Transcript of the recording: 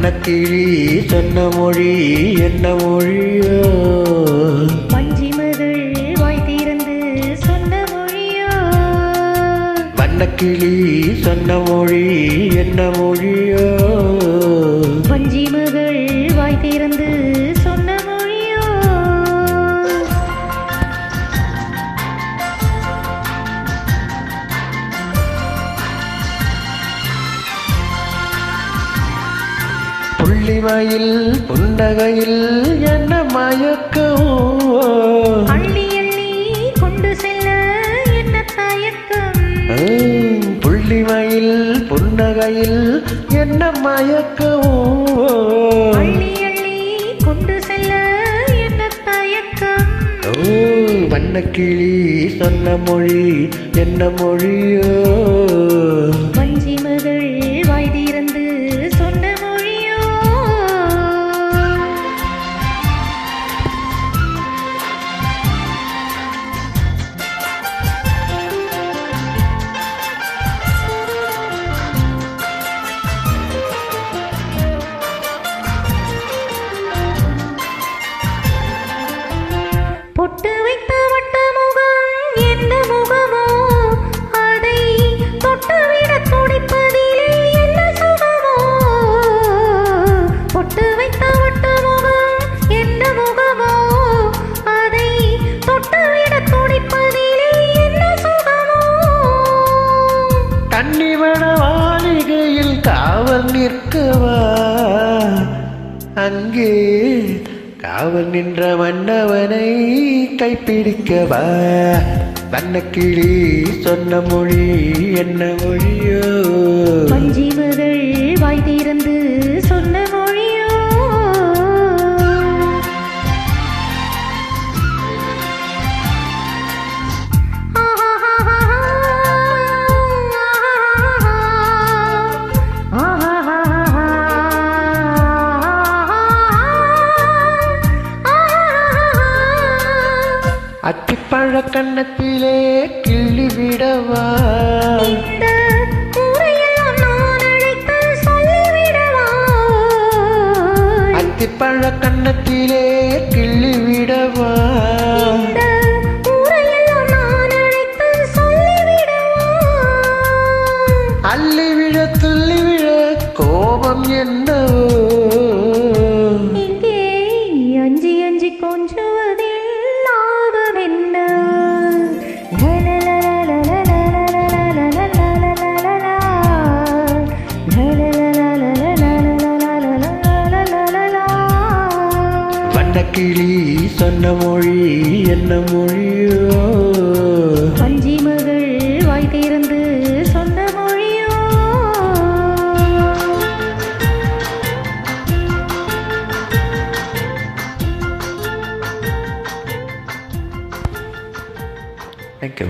வண்ணக்கிளி சொன்ன மொழி என்ன மொழியோ வஞ்சி மகள் வாய் திறந்து சொன்ன மொழியோ வண்ணக்கிளி சொன்ன மொழி என்ன மொழியோ புள்ளிமயில் புன்னகையில் என்ன மயக்கம்? அள்ளி அள்ளி கொண்டு செல்ல என்ன தயக்கம்? புள்ளிமயில் புன்னகையில் என்ன மயக்கம்? அள்ளி அள்ளி கொண்டு செல்ல என்ன தயக்கம்? ஓ வண்ணக்கிளி சொன்ன மொழி என்ன மொழியோ? காவல் நிற்கவா அங்கே காவல் நின்ற மன்னவனை கைப்பிடிக்கவா வண்ணக்கிளி சொன்ன மொழி என்ன மொழியோ? அத்திப்பழ கன்னத்திலே கிள்ளி விடவா? அத்திப்பழ கன்னத்திலே கிள்ளி விடவா? வண்ணக்கிளி சொன்ன மொழி என்ன மொழியோ? வஞ்சி மகள் வாய் திறந்து சொன்ன மொழியோ? தேங்க்யூ